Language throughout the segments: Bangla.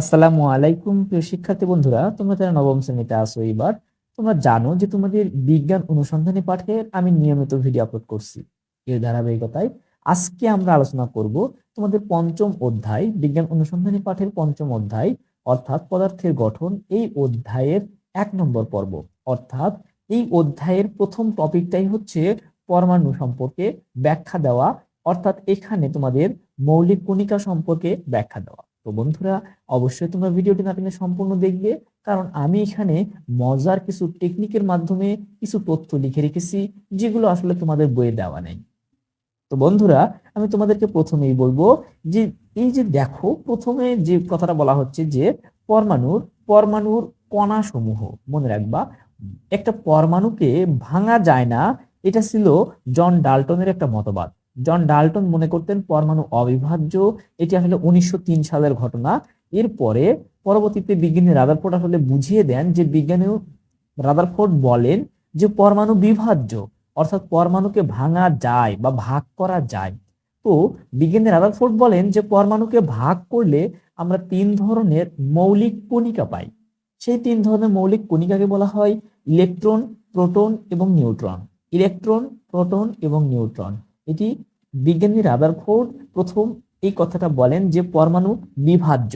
আসসালামু আলাইকুম, প্রিয় শিক্ষার্থী বন্ধুরা। তোমরা যারা নবম শ্রেণীতে আসো এবার তোমরা জানো যে তোমাদের বিজ্ঞান অনুসন্ধানী পাঠের আমি নিয়মিত ভিডিও আপলোড করছি। এর ধারাবাহিকতায় আজকে আমরা আলোচনা করব তোমাদের পঞ্চম অধ্যায়, বিজ্ঞান অনুসন্ধানী পাঠের পঞ্চম অধ্যায়, অর্থাৎ পদার্থের গঠন, এই অধ্যায়ের এক নম্বর পর্ব। অর্থাৎ এই অধ্যায়ের প্রথম টপিকটাই হচ্ছে পরমাণু সম্পর্কে ব্যাখ্যা দেওয়া, অর্থাৎ এখানে তোমাদের মৌলিক কণিকা সম্পর্কে ব্যাখ্যা দেওয়া। তো বন্ধুরা, অবশ্যই তোমরা ভিডিওটি না টেনে সম্পূর্ণ দেখবে, কারণ আমি এখানে মজার কিছু টেকনিকের মাধ্যমে কিছু তথ্য লিখে রেখেছি, যেগুলো আসলে তোমাদের বইয়ে দেওয়া নেই। তো বন্ধুরা, আমি তোমাদেরকে প্রথমেই বলব যে, এই যে দেখো, প্রথমে যে কথাটা বলা হচ্ছে যে, পরমাণুর পরমাণুর কণা সমূহ মনে রাখবা, একটা পরমাণুকে ভাঙা যায় না, এটা ছিল জন ডাল্টনের একটা মতবাদ। জন ডাল্টন মনে করতেন পরমাণু অবিভাজ্য। এটি আসলে উনিশশো তিন সালের ঘটনা। এরপরে পরবর্তীতে বিজ্ঞানী রাদারফোর্ড আসলে বুঝিয়ে দেন যে বিজ্ঞানী রাদারফোর্ড বলেন যে পরমাণু বিভাজ্য, অর্থাৎ পরমাণুকে ভাঙা যায় বা ভাগ করা যায়। তো বিজ্ঞানী রাদারফোর্ড বলেন যে পরমাণুকে ভাগ করলে আমরা তিন ধরনের মৌলিক কণিকা পাই। সেই তিন ধরনের মৌলিক কণিকাকে বলা হয় ইলেকট্রন, প্রোটন এবং নিউট্রন। ইলেকট্রন, প্রোটন এবং নিউট্রন। এটি বিজ্ঞানী রাদারফোর্ড প্রথম এই কথাটা বলেন যে পরমাণু বিভাজ্য।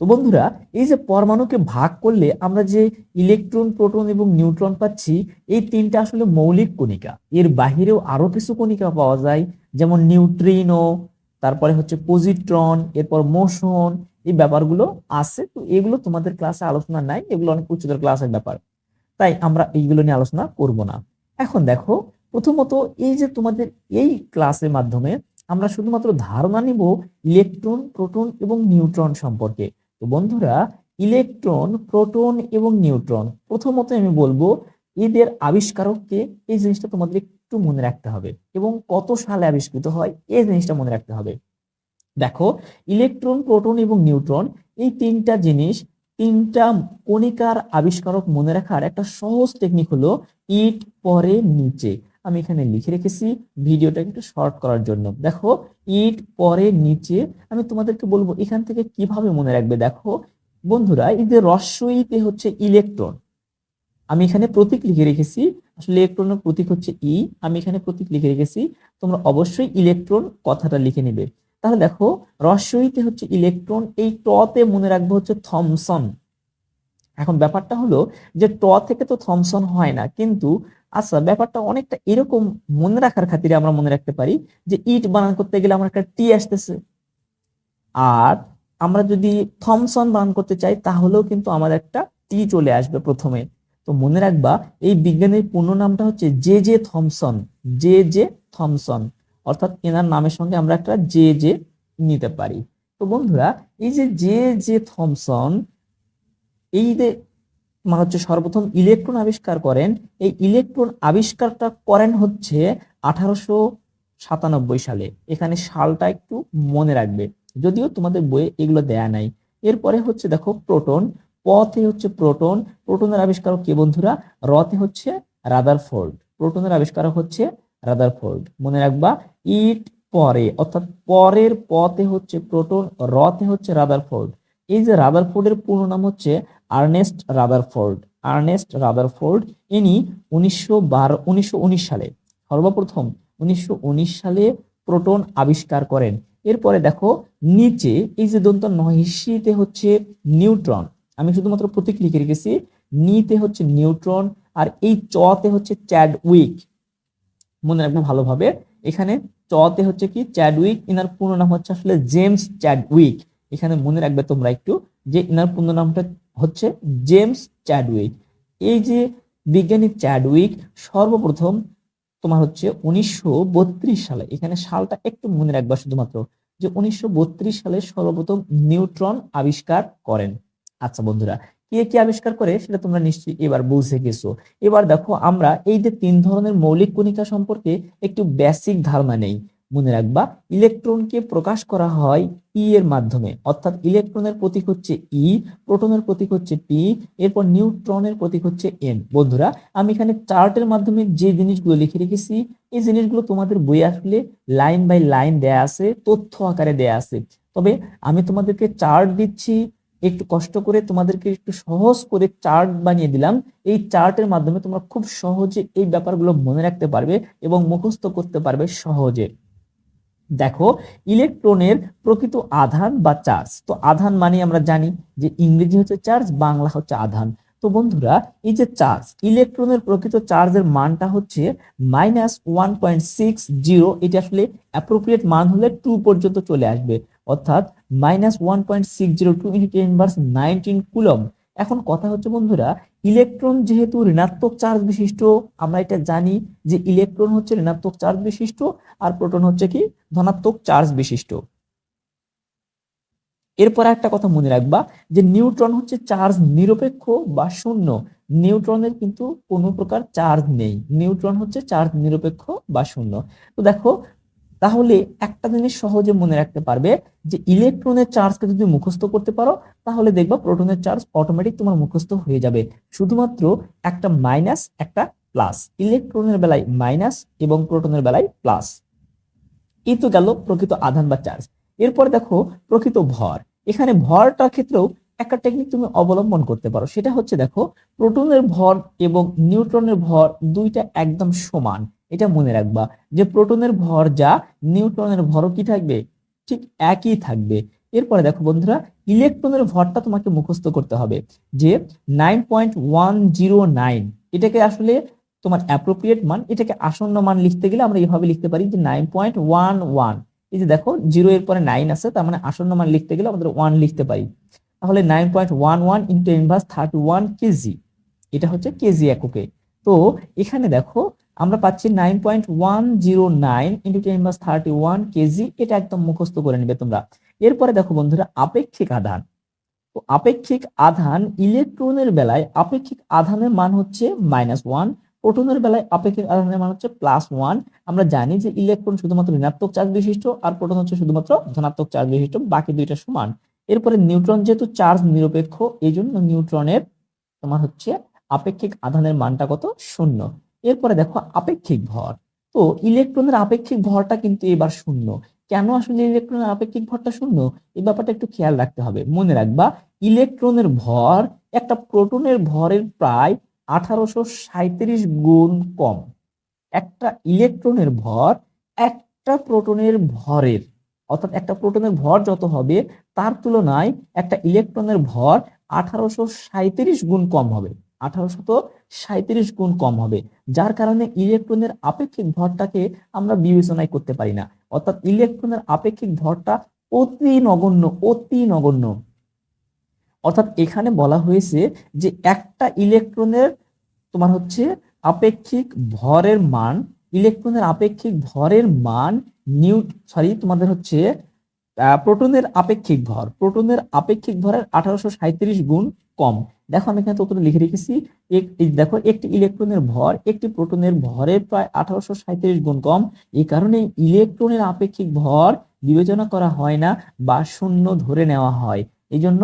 তো বন্ধুরা, এই যে পরমাণুকে ভাগ করলে আমরা যে ইলেকট্রন, প্রোটন এবং নিউট্রন পাচ্ছি, এই তিনটা আসলে মৌলিক কণিকা। এর বাহিরেও আরও কিছু কণিকা পাওয়া যায়, যেমন নিউট্রিনো, তারপরে হচ্ছে পজিট্রন, এরপর মোশন এই ব্যাপারগুলো আছে। তো এগুলো তোমাদের ক্লাসে আলোচনা নাই, এগুলো অনেক উচ্চতর ক্লাসের ব্যাপার। তাই আমরা এইগুলো নিয়ে আলোচনা করব না। এখন দেখো প্রথমত এই যে তোমাদের এই ক্লাসের মাধ্যমে আমরা শুধুমাত্র ধারণা নিব ইলেকট্রন, প্রোটন এবং নিউট্রন সম্পর্কে। তো বন্ধুরা, ইলেকট্রন, প্রোটন এবং নিউট্রন, প্রথমত আমি বলব এদের আবিষ্কারককে এই জিনিসটা তোমাদের একটু মনে রাখতে হবে এবং কত সালে আবিষ্কৃত হয় এই জিনিসটা মনে রাখতে হবে। দেখো, ইলেকট্রন, প্রোটন এবং নিউট্রন এই তিনটা জিনিস, তিনটা কণিকার আবিষ্কারক মনে রাখার একটা সহজ টেকনিক হলো ইট পরে নিচে। আমি এখানে লিখে রেখেছি ভিডিওটা একটু শর্ট করার জন্য। দেখো ইট পরে, নিচে। আমি তোমাদেরকে বলব, এখান থেকে কীভাবে মনে রাখবে? দেখো, বন্ধুরা, এই যে রস্বইতে হচ্ছে ইলেকট্রন আমি এখানে প্রতীক লিখে রেখেছি। আসলে ইলেকট্রনের প্রতীক হচ্ছে ই আমি এখানে প্রতীক লিখে রেখেছি। তোমরা অবশ্যই ইলেকট্রন কথাটা লিখে নিবে। তাহলে দেখো রস্বইতে হচ্ছে ইলেকট্রন এই টতে মনে রাখব হচ্ছে থমসন এখন ব্যাপারটা হলো যে ট থেকে তো থমসন হয় না, কিন্তু আচ্ছা ব্যাপারটা অনেকটা এরকম মনে রাখার খাতিরে আমরা মনে রাখতে পারি যে ইট বানান করতে গেলে আমার একটা টি আসতেছে। আর আমরা যদি থমসন বানান করতে চাই, তাহলেও কিন্তু আমাদের একটা টি চলে আসবে প্রথমে। তো মনে রাখবা, এই বিজ্ঞানীর পূর্ণ নামটা হচ্ছে J J Thomson, J J Thomson. অর্থাৎ এনার নামের সঙ্গে আমরা একটা জে জে নিতে পারি। তো বন্ধুরা, এই যে জে জে থমসন, এই যে মানে হচ্ছে সর্বপ্রথম ইলেকট্রন আবিষ্কার করেন। এই ইলেকট্রন আবিষ্কারটা করেন হচ্ছে আঠারোশো সাতানব্বই সালে। এখানে সালটা একটু মনে রাখবে। যদিও তোমাদের বইয়ে এগুলো দেয়া নাই। এরপরে হচ্ছে দেখো প্রোটন। পথে হচ্ছে প্রোটন। প্রোটনের আবিষ্কারক কে বন্ধুরা? রতে হচ্ছে রাদার রাদারফোর্ড। প্রোটনের আবিষ্কারক হচ্ছে রাদার রাদারফোর্ড। মনে রাখবা, ইট পরে, অর্থাৎ পরের পথে হচ্ছে প্রোটন রতে হচ্ছে রাদার রাদারফোর্ড। এই যে রাদারফোর্ডের পূর্ণ নাম হচ্ছে আর্নেস্ট রাদারফোর্ড। আর্নেস্ট রাদারফোর্ড, ইনি উনিশশো বারো, উনিশশো উনিশ সালে, সর্বপ্রথম উনিশশো উনিশ সালে প্রোটন আবিষ্কার করেন। এরপরে দেখো, নিচে এই যে দন্ত নহিসিতে হচ্ছে নিউট্রন। আমি শুধুমাত্র প্রতীক লিখে রেখেছি নিতে হচ্ছে নিউট্রন আর এই চতে হচ্ছে চ্যাড উইক মনে রাখব ভালোভাবে, এখানে চতে হচ্ছে কি? চ্যাড উইক ইনার পূর্ণ নাম হচ্ছে আসলে জেমস চ্যাড উইক এখানে মনে রাখবে তোমরা একটু যে ইনার পূর্ণ নামটা হচ্ছে জেমস চ্যাডউইক। এই যে বিজ্ঞানী চ্যাডউইক, সর্বপ্রথম তোমার হচ্ছে উনিশশো বত্রিশ সালে, এখানে সালটা একটু মনে রাখবা শুধুমাত্র, যে উনিশশো বত্রিশ সালে সর্বপ্রথম নিউট্রন আবিষ্কার করেন। আচ্ছা বন্ধুরা, কে কি আবিষ্কার করে সেটা তোমরা নিশ্চয়ই এবার বুঝে গেছো। এবার দেখো, আমরা এই যে তিন ধরনের মৌলিক কণিকা সম্পর্কে একটু বেসিক ধারণা নেই। মনে রাখবা, ইলেকট্রনকে প্রকাশ করা হয় ই এর মাধ্যমে। অর্থাৎ ইলেকট্রনের প্রতীক হচ্ছে ই প্রোটনের প্রতীক হচ্ছে পি এরপর নিউট্রনের প্রতীক হচ্ছে এন বন্ধুরা, আমি এখানে চার্টের মাধ্যমে যে জিনিসগুলো লিখে রেখেছি, এই জিনিসগুলো তোমাদের বই আসলে লাইন বাই লাইন দেয়া আছে, তথ্য আকারে দেয়া আছে। তবে আমি তোমাদেরকে চার্ট দিচ্ছি, একটু কষ্ট করে তোমাদেরকে একটু সহজ করে চার্ট বানিয়ে দিলাম। এই চার্টের মাধ্যমে তোমরা খুব সহজে এই ব্যাপারগুলো মনে রাখতে পারবে এবং মুখস্থ করতে পারবে সহজে। দেখো, ইলেকট্রনের প্রকৃত আধান বা চার্জ। তো আধান মানে আমরা জানি যে ইংরেজি হচ্ছে চার্জ, বাংলা হচ্ছে আধান। তো বন্ধুরা, এই যে চার্জ, ইলেকট্রনের প্রকৃত চার্জের মানটা হচ্ছে minus one point six zero এটা আসলে অ্যাপ্রোপ্রিয়েট মান হলে টু পর্যন্ত চলে আসবে। অর্থাৎ minus one point six zero to inverse nineteen coulomb এখন কথা হচ্ছে বন্ধুরা ইলেকট্রন যেহেতু ঋণাত্মক চার্জ বিশিষ্ট, আমরা এটা জানি যে ইলেকট্রন হচ্ছে ঋণাত্মক চার্জ বিশিষ্ট আর প্রোটন হচ্ছে কি? ধনাত্মক চার্জ বিশিষ্ট। এরপর একটা কথা মনে রাখবা যে নিউট্রন হচ্ছে চার্জ নিরপেক্ষ বা শূন্য। নিউট্রনের কিন্তু কোনো প্রকার চার্জ নেই। নিউট্রন হচ্ছে চার্জ নিরপেক্ষ বা শূন্য। তো দেখো তাহলে একটা জিনিস সহজে মনে রাখতে পারবে যে ইলেকট্রনের চার্জকে যদি মুখস্থ করতে পারো, তাহলে দেখবা প্রোটনের চার্জ অটোমেটিক তোমার মুখস্থ হয়ে যাবে। শুধুমাত্র একটা মাইনাস একটা প্লাস ইলেকট্রনের বেলায় মাইনাস এবং প্রোটনের বেলায় প্লাস এই তো গেল প্রকৃত আধান বা চার্জ। এরপর দেখো প্রকৃত ভর। এখানে ভরটার ক্ষেত্রেও একটা টেকনিক তুমি অবলম্বন করতে পারো। সেটা হচ্ছে দেখো প্রোটনের ভর এবং নিউট্রনের ভর দুইটা একদম সমান। এটা মনে রাখবা যে প্রোটনের ভর যা নিউট্রনের ভরও কি থাকবে? ঠিক একই থাকবে। এরপরে দেখো বন্ধুরা, ইলেকট্রনের ভরটা তোমাকে মুখস্থ করতে হবে যে nine point one zero nine এটাকে আসলে তোমার অ্যাপ্রোপ্রিয়েট মান, এটাকে আসন্ন মান লিখতে গেলে আমরা এইভাবে লিখতে পারি যে নাইন পয়েন্ট ওয়ান ওয়ান এই যে দেখো জিরো এর পরে নাইন আছে, তার মানে আসন্ন মান লিখতে গেলে আমাদের ওয়ান লিখতে পারি। তাহলে nine point one one into inverse thirty one KG এটা হচ্ছে কেজি এককে। তো এখানে দেখো আমরা পাচ্ছি nine point one zero nine into ten inverse thirty one KG এটা একদম মুখস্থ করে নেবে তোমরা। এরপরে দেখো বন্ধুরা, আপেক্ষিক আধান। তো আপেক্ষিক আধান ইলেকট্রনের বেলায় আপেক্ষিক আধানের মান হচ্ছে মাইনাস ওয়ান প্রোটনের বেলায় আপেক্ষিক আধানের মান হচ্ছে প্লাস ওয়ান আমরা জানি যে ইলেকট্রন শুধুমাত্র ঋণাত্মক চার্জ বিশিষ্ট আর প্রোটন হচ্ছে শুধুমাত্র ধনাত্মক চার্জ বিশিষ্ট, বাকি দুইটা সমান। এরপরে নিউট্রন যেহেতু চার্জ নিরপেক্ষ এই জন্য নিউট্রনের তোমার হচ্ছে আপেক্ষিক আধানের মানটা কত? শূন্য। এরপরে দেখো আপেক্ষিক ভর। তো ইলেকট্রনের আপেক্ষিক ভরটা কিন্তু এবার শূন্য। কেন আসলে ইলেকট্রনের আপেক্ষিক ভরটা শূন্য? এই ব্যাপারটা একটু খেয়াল রাখতে হবে। মনে রাখবা ইলেকট্রনের ভর একটা প্রোটনের ভরের প্রায় আঠারোশো সাঁত্রিশ গুণ কম। একটা ইলেকট্রনের ভর একটা প্রোটনের ভরের, অর্থাৎ একটা প্রোটনের ভর যত হবে, তার তুলনায় একটা ইলেকট্রনের ভর আঠারোশো সাঁত্রিশ গুণ কম হবে। আঠারোশত সাঁত্রিশ গুণ কম হবে, যার কারণে ইলেকট্রনের আপেক্ষিক ভরটাকে আমরা বিবেচনায় করতে পারি না। অর্থাৎ ইলেকট্রনের আপেক্ষিক ভরটা অতি নগণ্য অতি নগণ্য। অর্থাৎ এখানে বলা হয়েছে যে একটা ইলেকট্রনের তোমার হচ্ছে আপেক্ষিক ভরের মান, ইলেকট্রনের আপেক্ষিক ভরের মান নিউ সরি তোমাদের হচ্ছে প্রোটনের আপেক্ষিক ভর। প্রোটনের আপেক্ষিক ভরের আঠারোশো সাঁত্রিশ গুণ কম। দেখো আমি এখানে ততটা লিখে রেখেছি। দেখো, একটি ইলেকট্রনের ভর, একটি প্রোটনের ভরের প্রায় আঠারোশো সাঁত্রিশ গুণ কম। এই কারণে ইলেকট্রনের আপেক্ষিক ভর বিবেচনা করা হয় না বা শূন্য ধরে নেওয়া হয়। এই জন্য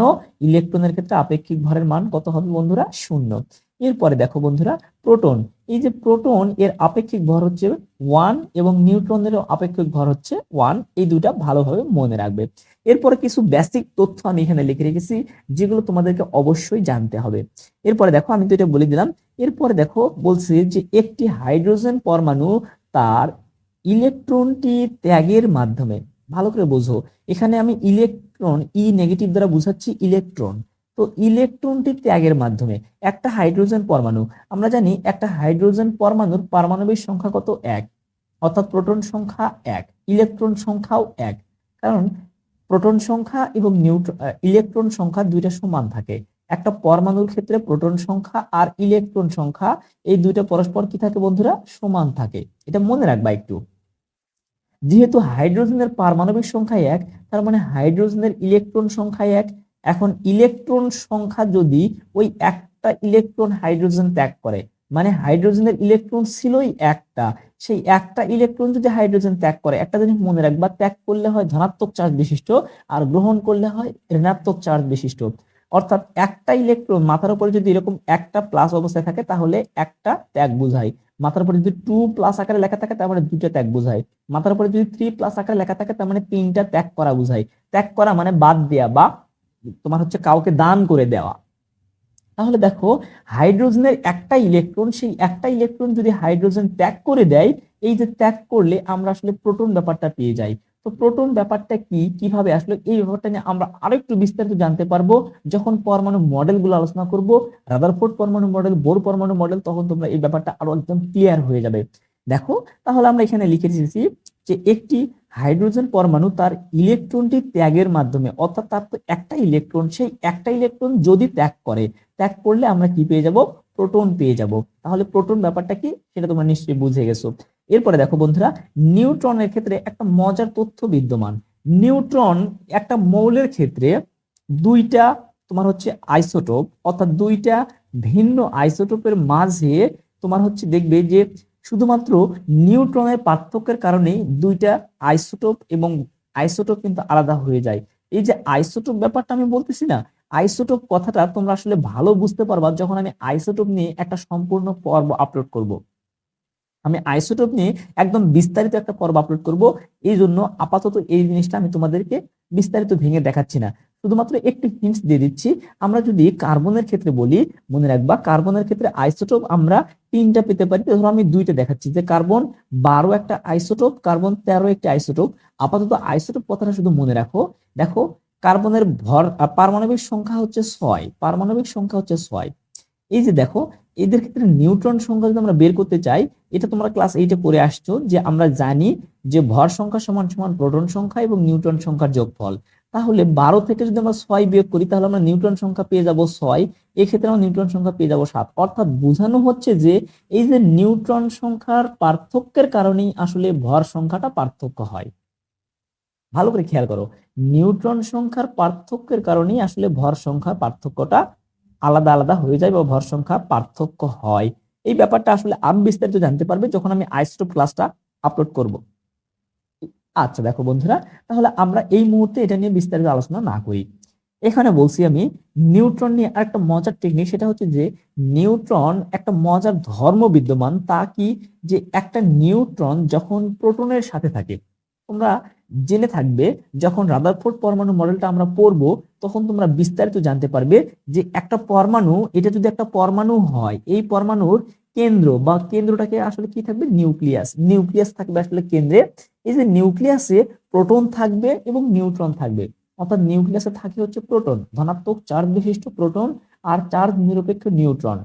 ইলেকট্রনের ক্ষেত্রে আপেক্ষিক ভরের মান কত হবে বন্ধুরা? শূন্য। এরপরে দেখো বন্ধুরা প্রোটন এই যে প্রোটন এর আপেক্ষিক ভর হচ্ছে ওয়ান এবং নিউট্রনের আপেক্ষিক ভর হচ্ছে ওয়ান এই দুইটা ভালোভাবে মনে রাখবে। এরপরে কিছু বেসিক তথ্য আমি এখানে লিখে রেখেছি, যেগুলো তোমাদেরকে অবশ্যই জানতে হবে। এরপরে দেখো, আমি তো এটা বলে দিলাম। এরপরে দেখো, বলছি যে একটি হাইড্রোজেন পরমাণু তার ইলেকট্রনটি ত্যাগের মাধ্যমে, ভালো করে বোঝো। এখানে আমি ইলেকট্রন ই নেগেটিভ দ্বারা বুঝাচ্ছি ইলেকট্রন তো ইলেকট্রনটি ত্যাগের মাধ্যমে একটা হাইড্রোজেন পরমাণু, আমরা জানি একটা হাইড্রোজেন পরমাণুর পারমাণবিক সংখ্যা কত? এক। অর্থাৎ প্রোটন সংখ্যা এক ইলেকট্রন সংখ্যাও এক। কারণ প্রোটন সংখ্যা এবং নিউট্রন ইলেকট্রন সংখ্যা দুইটা সমান থাকে। একটা পরমাণুর ক্ষেত্রে প্রোটন সংখ্যা আর ইলেকট্রন সংখ্যা, এই দুইটা পরস্পর কি থাকে বন্ধুরা? সমান থাকে। এটা মনে রাখবা একটু। যেহেতু হাইড্রোজেনের পারমাণবিক সংখ্যা এক, তার মানে হাইড্রোজেনের ইলেকট্রন সংখ্যা এক এখন ইলেকট্রন সংখ্যা যদি ওই একটা ইলেকট্রন হাইড্রোজেন ত্যাগ করে মানে হাইড্রোজেনের ইলেকট্রন ছিলই একটা, সেই একটা ইলেকট্রন যদি হাইড্রোজেন ত্যাগ করে, একটা জিনিস মনে রাখবা, ত্যাগ করলে হয় ধনাত্মক চার্জ বিশিষ্ট আর গ্রহণ করলে হয় ঋণাত্মক চার্জ বিশিষ্ট। অর্থাৎ একটা ইলেকট্রন মাথার উপরে যদি এরকম একটা প্লাস অবস্থায় থাকে, তাহলে একটা ত্যাগ বোঝায়। মাথার উপরে যদি টু প্লাস আকারে লেখা থাকে, তার মানে দুইটা ত্যাগ বোঝায়। মাথার উপরে যদি থ্রি প্লাস আকারে লেখা থাকে, তার মানে তিনটা ত্যাগ করা বোঝায়। ত্যাগ করা মানে বাদ দেয়া বা তোমার হচ্ছে কাউকে দান করে দেওয়া। তাহলে দেখো, হাইড্রোজেনের একটা ইলেকট্রন, সেই একটা ইলেকট্রন যদি হাইড্রোজেন ত্যাগ করে দেয়, এই যে ত্যাগ করলে আমরা আসলে প্রোটন ব্যাপারটা পেয়ে যাই। তো প্রোটন ব্যাপারটা কি? কীভাবে আসলে এই ব্যাপারটা নিয়ে আমরা আরও একটু বিস্তারিত জানতে পারব। যখন পরমাণু মডেলগুলো আলোচনা করব রাদারফোর্ড পরমাণু মডেল, বোর পরমাণু মডেল, তখন তোমরা এই ব্যাপারটা আরও একদম ক্লিয়ার হয়ে যাবে। দেখো, তাহলে আমরা এখানে লিখে দিয়েছি যে একটি হাইড্রোজেন পরমাণু তার ইলেকট্রনটি ত্যাগের মাধ্যমে, অর্থাৎ তার তো একটা ইলেকট্রন, সেই একটা ইলেকট্রন যদি ত্যাগ করে, ত্যাগ করলে আমরা কি পেয়ে যাব? প্রোটন পেয়ে যাব। তাহলে প্রোটন ব্যাপারটা কি? সেটা তোমরা নিশ্চয়ই বুঝে গেছো। এরপরে দেখো বন্ধুরা, নিউট্রনের ক্ষেত্রে একটা মজার তথ্য বিদ্যমান। নিউট্রন একটা মৌলের ক্ষেত্রে দুইটা তোমার হচ্ছে আইসোটোপ, অর্থাৎ দুইটা ভিন্ন আইসোটোপের মাঝে তোমার হচ্ছে দেখবে যে শুধুমাত্র নিউট্রনের পার্থক্যের কারণেই দুইটা আইসোটোপ এবং আইসোটোপ কিন্তু আলাদা হয়ে যায়। এই যে আইসোটোপ ব্যাপারটা আমি বলতেছি না, আইসোটোপ কথাটা তোমরা আসলে ভালো বুঝতে পারবা যখন আমি আইসোটোপ নিয়ে একটা সম্পূর্ণ পর্ব আপলোড করব। আমি আইসোটোপ নিয়ে একদম বিস্তারিত একটা পর্ব আপলোড করব এই জন্য আপাতত এই জিনিসটা আমি তোমাদেরকে বিস্তারিত ভেঙে দেখাচ্ছি না। শুধুমাত্র একটু হিন্টস দিয়ে দিচ্ছি। আমরা যদি কার্বনের ক্ষেত্রে বলি, মনে রাখবা কার্বনের ক্ষেত্রে আইসোটোপ আমরা তিনটা পেতে পারি। ধরো আমি দুইটা দেখাচ্ছি যে কার্বন বারো একটা আইসোটোপ কার্বন তেরো একটি আইসোটোপ আপাতত আইসোটোপ কথাটা শুধু মনে রাখো। দেখো কার্বনের ভর পারমাণবিক সংখ্যা হচ্ছে ছয়। পারমাণবিক সংখ্যা হচ্ছে ছয়। এই যে দেখো, এদের ক্ষেত্রে নিউট্রন সংখ্যা যদি আমরা বের করতে চাই, এটা তোমরা ক্লাস এইটে পড়ে আসছো যে আমরা জানি যে ভর সংখ্যা সমান সমান প্রোটন সংখ্যা এবং নিউট্রন সংখ্যার যোগফল। তাহলে বারো থেকে যদি আমরা ছয় বিয়োগ করি, তাহলে আমরা নিউট্রন সংখ্যা পেয়ে যাব ছয়, এক্ষেত্রে আমরা নিউট্রন সংখ্যা পেয়ে যাব সাত। অর্থাৎ বোঝানো হচ্ছে যে এই যে নিউট্রন সংখ্যার পার্থক্যের কারণেই আসলে ভর সংখ্যাটা পার্থক্য হয়। ভালো করে খেয়াল করো, নিউট্রন সংখ্যার পার্থক্যের কারণেই আসলে ভর সংখ্যার পার্থক্যটা আলাদা আলাদা হয়ে যায় বা ভর সংখ্যা পার্থক্য হয়। এই ব্যাপারটা আসলে আরও বিস্তারিত জানতে পারবে যখন আমি আইস্টোপ ক্লাসটা আপলোড করব। আচ্ছা দেখো বন্ধুরা, তাহলে আমরা এই মুহূর্তে এটা নিয়ে বিস্তারিত আলোচনা না করি। এখানে বলছি আমি, নিউট্রন নিয়ে আরেকটা মজার টেকনিক সেটা হচ্ছে যে নিউট্রন একটা মজার ধর্ম বিদ্যমান, তা কি যে একটা নিউট্রন যখন প্রোটনের সাথে থাকে, তোমরা জেনে থাকবে, যখন রাদারফোর্ড পরমাণু মডেলটা আমরা পড়ব, তখন তোমরা বিস্তারিত জানতে পারবে যে একটা পরমাণু, এটা যদি একটা পরমাণু হয়, এই পরমাণুর কেন্দ্র বা কেন্দ্রটাকে আসলে কি থাকবে? নিউক্লিয়াস। নিউক্লিয়াস থাকবে আসলে কেন্দ্রে। এই যে নিউক্লিয়াসে প্রোটন থাকবে এবং নিউট্রন থাকবে। অর্থাৎ নিউক্লিয়াসে থাকে হচ্ছে প্রোটন, ধনাত্মক চার্জ বিশিষ্ট প্রোটন আর চার্জ নিরপেক্ষ নিউট্রন।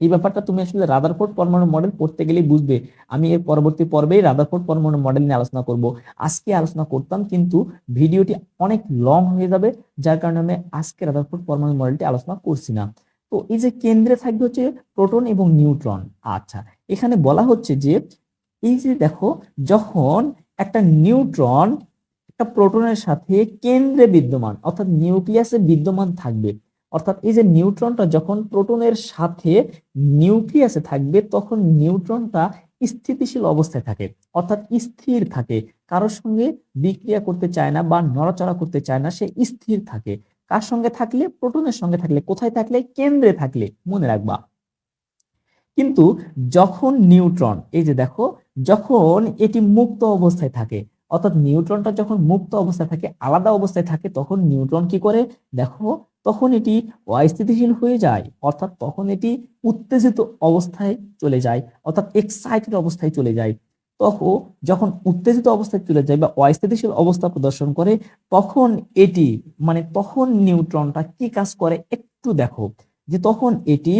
এই ব্যাপারটা তুমি আসলে রাদারফোর্ড পরমাণু মডেল পড়তে গেলেই বুঝবে। আমি এর পরবর্তী পর্বেই রাদারফোর্ড পরমাণু মডেল নিয়ে আলোচনা করব। আজকে আলোচনা করতাম কিন্তু ভিডিওটি অনেক লং হয়ে যাবে, যার কারণে আমি আজকে রাদারফোর্ড পরমাণু মডেলটি আলোচনা করছি না। তো এই যে কেন্দ্রে থাকবে হচ্ছে প্রোটন এবং নিউট্রন। আচ্ছা এখানে বলা হচ্ছে যে এই যে দেখো, যখন একটা নিউট্রন একটা প্রোটনের সাথে কেন্দ্রে বিদ্যমান, অর্থাৎ নিউক্লিয়াসে বিদ্যমান থাকবে, অর্থাৎ এই যে নিউট্রনটা যখন প্রোটনের সাথে নিউক্লিয়াসে থাকবে, তখন নিউট্রনটা স্থিতিশীল অবস্থায় থাকে, অর্থাৎ স্থির থাকে। কারোর সঙ্গে বিক্রিয়া করতে চায় না বা নড়াচড়া করতে চায় না, সে স্থির থাকে। কার সঙ্গে থাকলে? প্রোটনের সঙ্গে থাকলে। কোথায় থাকলে? কেন্দ্রে থাকলে। মনে রাখবা। কিন্তু যখন নিউট্রন, এই যে দেখো যখন এটি মুক্ত অবস্থায় থাকে, অর্থাৎ নিউট্রনটা যখন মুক্ত অবস্থায় থাকে, আলাদা অবস্থায় থাকে, তখন নিউট্রন কি করে? দেখো, তখন এটি অস্থিতিশীল হয়ে যায়, অর্থাৎ তখন এটি উত্তেজিত অবস্থায় চলে যায়, অর্থাৎ এক্সাইটেড অবস্থায় চলে যায়। তখন যখন উত্তেজিত অবস্থায় চলে যায় বা অস্থিতিশীল অবস্থা প্রদর্শন করে, তখন এটি মানে তখন নিউট্রনটা কি কাজ করে? একটু দেখো, যে তখন এটি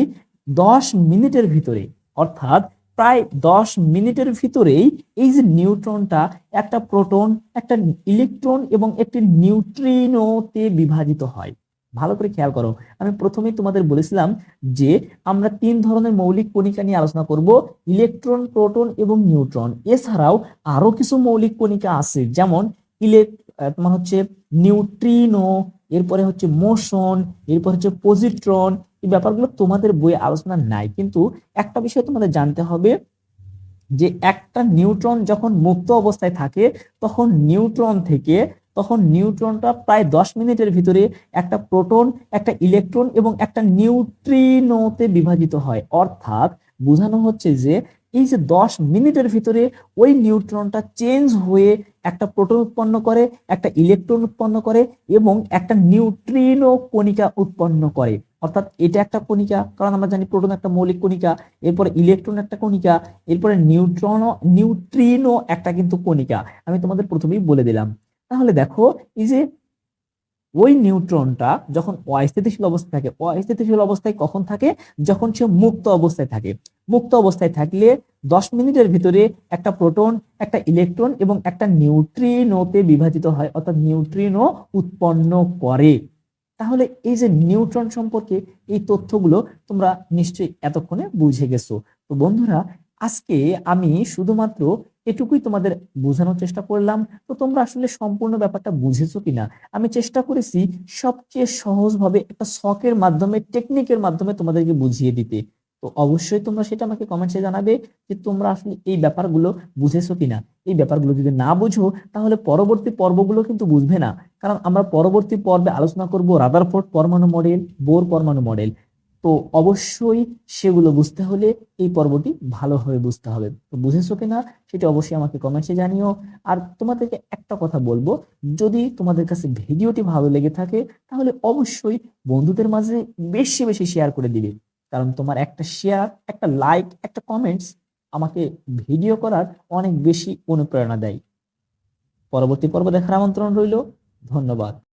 দশ মিনিটের ভিতরে, অর্থাৎ প্রায় দশ মিনিটের ভিতরেই এই যে নিউট্রনটা একটা প্রোটন, একটা ইলেকট্রন এবং একটি নিউট্রিনোতে বিভাজিত হয়। ভালো করে খেয়াল করো। আমি প্রথমেই তোমাদের বলেছিলাম যে আমরা তিন ধরনের মৌলিক কণিকা নিয়ে আলোচনা করব, ইলেকট্রন, প্রোটন এবং নিউট্রন। এছাড়াও আরও কিছু মৌলিক কণিকা আছে, যেমন ইলেক তোমার হচ্ছে নিউট্রিনো, এরপরে হচ্ছে মোশন, এরপর হচ্ছে পজিট্রন এই ব্যাপারগুলো তোমাদের বইয়ে আলোচনা নাই। কিন্তু একটা বিষয় তোমাদের জানতে হবে যে একটা নিউট্রন যখন মুক্ত অবস্থায় থাকে, তখন নিউট্রন থেকে, তখন নিউট্রনটা প্রায় দশ মিনিটের ভিতরে একটা প্রোটন, একটা ইলেকট্রন এবং একটা নিউট্রিনোতে বিভাজিত হয়। অর্থাৎ বোঝানো হচ্ছে যে এই যে দশ মিনিটের ভিতরে ওই নিউট্রনটা চেঞ্জ হয়ে একটা প্রোটন উৎপন্ন করে, একটা ইলেকট্রন উৎপন্ন করে এবং একটা নিউট্রিনো কণিকা উৎপন্ন করে। অর্থাৎ এটা একটা কণিকা, কারণ আমরা জানি প্রোটন একটা মৌলিক কণিকা, এরপরে ইলেকট্রন একটা কণিকা, এরপরে নিউট্রন, নিউট্রিনো একটা কিন্তু কণিকা। আমি তোমাদের প্রথমেই বলে দিলাম। তাহলে দেখো, এই যে ওই নিউট্রনটা যখন অস্থিতিশীল অবস্থায় থাকে, অস্থিতিশীল অবস্থায় কখন থাকে? যখন সে মুক্ত অবস্থায় থাকে। মুক্ত অবস্থায় থাকলে দশ মিনিটের ভিতরে একটা প্রোটন, একটা ইলেকট্রন এবং একটা নিউট্রিনোতে বিভাজিত হয়, অর্থাৎ নিউট্রিনো উৎপন্ন করে। তাহলে এই যে নিউট্রন সম্পর্কে এই তথ্যগুলো তোমরা নিশ্চয়ই এতক্ষণে বুঝে গেছো। তো বন্ধুরা, আজকে আমি শুধুমাত্র এটুকুই তোমাদের বোঝানোর চেষ্টা করলাম। তো তোমরা আসলে সম্পূর্ণ ব্যাপারটা বুঝেছ কিনা? আমি চেষ্টা করেছি সবচেয়ে সহজভাবে একটা শখের মাধ্যমে, টেকনিকের মাধ্যমে তোমাদেরকে বুঝিয়ে দিতে। তো অবশ্যই তোমরা সেটা আমাকে কমেন্টসে জানাবে যে তোমরা আসলে এই ব্যাপারগুলো বুঝেছ কিনা। এই ব্যাপারগুলো যদি না বুঝো, তাহলে পরবর্তী পর্বগুলো কিন্তু বুঝবে না। কারণ আমরা পরবর্তী পর্বে আলোচনা করব রাদারফোর্ড পরমাণু মডেল বোর পরমাণু মডেল তো অবশ্যই সেগুলো বুঝতে হলে এই পর্বটি ভালোভাবে বুঝতে হবে। তো বুঝেছ কিনা, সেটা অবশ্যই আমাকে কমেন্টসে জানিও। আর তোমাদেরকে একটা কথা বলব, যদি তোমাদের কাছে ভিডিওটি ভালো লেগে থাকে, তাহলে অবশ্যই বন্ধুদের মাঝে বেশি বেশি শেয়ার করে দিবে। কারণ তোমার একটা শেয়ার একটা লাইক একটা কমেন্টস আমাকে ভিডিও করার অনেক বেশি অনুপ্রেরণা দেয়। পরবর্তী পর্ব দেখার আমন্ত্রণ রইল। ধন্যবাদ।